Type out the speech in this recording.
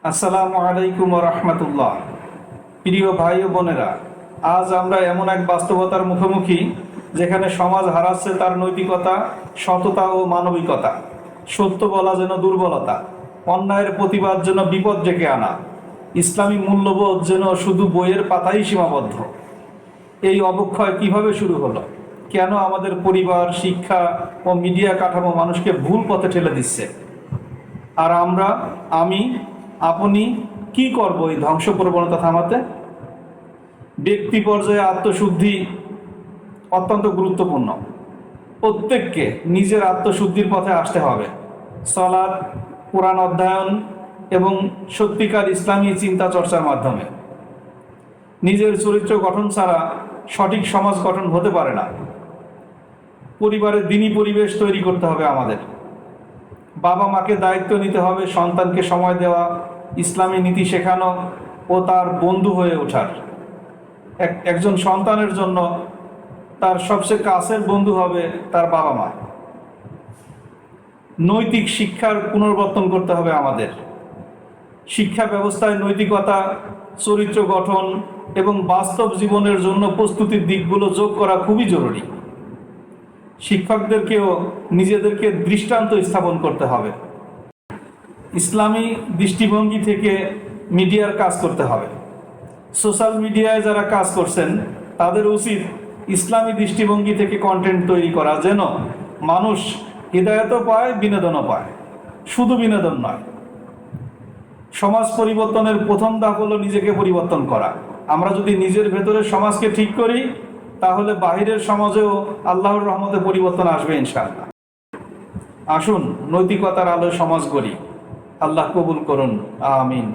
আসসালামু আলাইকুম রহমতুল্লাহ। প্রিয় ভাই ও বোনেরা, আজ আমরা এমন এক বাস্তবতার মুখোমুখি যেখানে সমাজ হারাচ্ছে তার নৈতিকতা, সততা ও মানবিকতা। সত্য বলা যেন দুর্বলতা, অন্যায়ের প্রতিবাদ যেন বিপদ ডেকে আনা, ইসলামী মূল্যবোধ যেন শুধু বইয়ের পাতাই সীমাবদ্ধ। এই অবক্ষয় কীভাবে শুরু হলো? কেন আমাদের পরিবার, শিক্ষা ও মিডিয়া কাঠামো মানুষকে ভুল পথে ঠেলে দিচ্ছে? আর আমরা, আমি আপনি কি করব এই ধ্বংস প্রবণতা থামাতে? ব্যক্তি পর্যায়ে আত্মশুদ্ধি অত্যন্ত গুরুত্বপূর্ণ। প্রত্যেককে নিজের আত্মশুদ্ধির পথে আসতে হবে। সলাদ, কোরআন অধ্যয়ন এবং সত্যিকার ইসলামী চিন্তা চর্চার মাধ্যমে। নিজের চরিত্র গঠন ছাড়া সঠিক সমাজ গঠন হতে পারে না। পরিবারের দিনই পরিবেশ তৈরি করতে হবে আমাদের। বাবা মাকে দায়িত্ব নিতে হবে, সন্তানকে সময় দেওয়া ইসলামী নীতি শেখানো ও তার বন্ধু হয়ে ওঠার। এক, একজন সন্তানের জন্য তার সবচেয়ে কাছের বন্ধু হবে তার বাবা মা। নৈতিক শিক্ষার পুনর্বর্তন করতে হবে আমাদের। শিক্ষা ব্যবস্থায় নৈতিকতা, চরিত্র গঠন এবং বাস্তব জীবনের জন্য প্রস্তুতির দিকগুলো যোগ করা খুবই জরুরি। শিক্ষকদেরকেও নিজেদেরকে দৃষ্টান্ত স্থাপন করতে হবে। ইসলামী দৃষ্টিভঙ্গি থেকে মিডিয়ার কাজ করতে হবে। সোশ্যাল মিডিয়ায় যারা কাজ করছেন, তাদের উচিত ইসলামী দৃষ্টিভঙ্গি থেকে কন্টেন্ট তৈরি করা যেন মানুষ হৃদায়তও পায়, বিনোদনও পায়। শুধু বিনোদন নয়। সমাজ পরিবর্তনের প্রথম ধাপ হলো নিজেকে পরিবর্তন করা। আমরা যদি নিজের ভেতরে সমাজকে ঠিক করি, তাহলে বাহিরের সমাজেও আল্লাহর রহমতে পরিবর্তন আসবে ইনশাআল্লাহ। আসুন, নৈতিকতার আলোয় সমাজ গড়ি। আল্লাহ কবুল করুন আমিন।